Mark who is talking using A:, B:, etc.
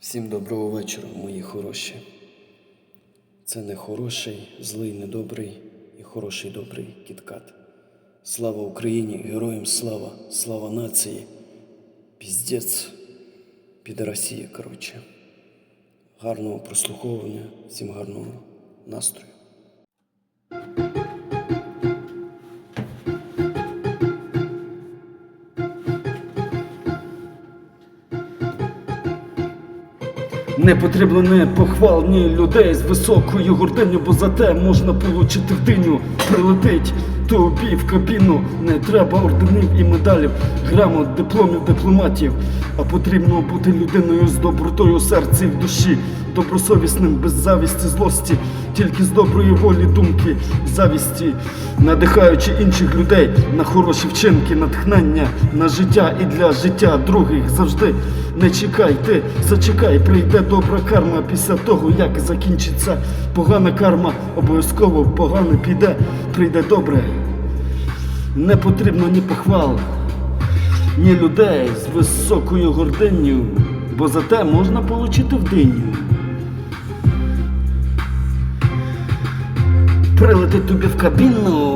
A: Всім доброго вечора, мої хороші. Це не хороший, злий, недобрий і хороший добрий кіткат. Слава Україні, героям слава, слава нації. Піздець, під Росія, коротше. Гарного прослуховування, всім гарного настрою.
B: Не потрібно не похвал, ні людей з високою гординю, бо за те можна получити в диню. Прилетить тобі в кабіну, не треба орденів і медалів, грамот, дипломів, дипломатів, а потрібно бути людиною з добротою серці і в душі, добросовісним, без завісті, злості, тільки з доброї волі думки, завісті, надихаючи інших людей на хороші вчинки, натхнення на життя і для життя других завжди. Не чекай, ти зачекай, прийде добра карма після того, як закінчиться погана карма, обов'язково погано піде, прийде добре. Не потрібно ні похвал, ні людей з високою гординню, бо за те можна получити диню. Прилетить тобі в кабіну,